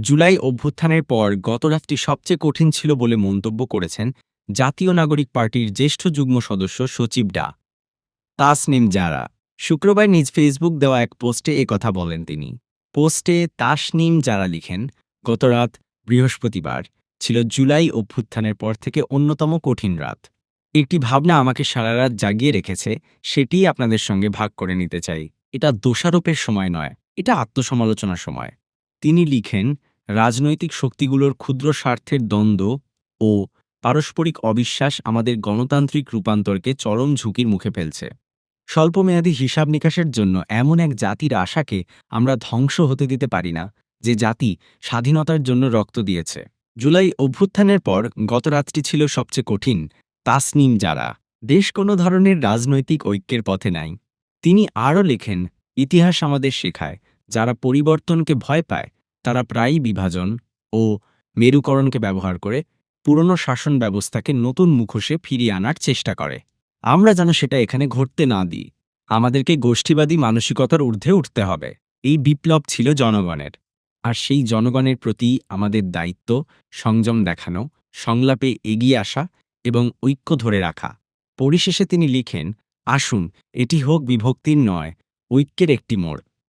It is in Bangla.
জুলাই অভ্যুত্থানের পর গত রাতটি সবচেয়ে কঠিন ছিল বলে মন্তব্য করেছেন জাতীয় নাগরিক পার্টির জ্যেষ্ঠ যুগ্ম সদস্য সচিব ডা। তাসনিম জারা। শুক্রবার নিজ ফেসবুক দেওয়া এক পোস্টে কথা বলেন তিনি। পোস্টে তাসনিম যারা লিখেন, গতরাত, বৃহস্পতিবার, ছিল জুলাই অভ্যুত্থানের পর থেকে অন্যতম কঠিন রাত। একটি ভাবনা আমাকে সারা রাত জাগিয়ে রেখেছে, সেটিই আপনাদের সঙ্গে ভাগ করে নিতে চাই। এটা দোষারোপের সময় নয়, এটা আত্মসমালোচনার সময়। তিনি লিখেন, রাজনৈতিক শক্তিগুলোর ক্ষুদ্র স্বার্থের দ্বন্দ্ব ও পারস্পরিক অবিশ্বাস আমাদের গণতান্ত্রিক রূপান্তরকে চরম ঝুঁকির মুখে ফেলছে। স্বল্পমেয়াদী হিসাব নিকাশের জন্য এমন এক জাতির আশাকে আমরা ধ্বংস হতে দিতে পারি না, যে জাতি স্বাধীনতার জন্য রক্ত দিয়েছে। জুলাই অভ্যুত্থানের পর গত রাতটি ছিল সবচেয়ে কঠিন, তাসনিম যারা। দেশ কোনো ধরনের রাজনৈতিক ঐক্যের পথে নাই। তিনি আরও লেখেন, ইতিহাস আমাদের শেখায় যারা পরিবর্তনকে ভয় পায়, তারা প্রায়ই বিভাজন ও মেরুকরণকে ব্যবহার করে পুরনো শাসন ব্যবস্থাকে নতুন মুখোশে ফিরিয়ে আনার চেষ্টা করে। আমরা যেন সেটা এখানে ঘটতে না দিই। আমাদেরকে গোষ্ঠীবাদী মানসিকতার ঊর্ধ্বে উঠতে হবে। এই বিপ্লব ছিল জনগণের। আর সেই জনগণের প্রতি আমাদের দায়িত্ব, সংযম দেখানো, সংলাপে এগিয়ে আসা এবং ঐক্য ধরে রাখা। পরিশেষে তিনি লিখেন, আসুন, এটি হোক বিভক্তির নয়, ঐক্যের একটি মোড়।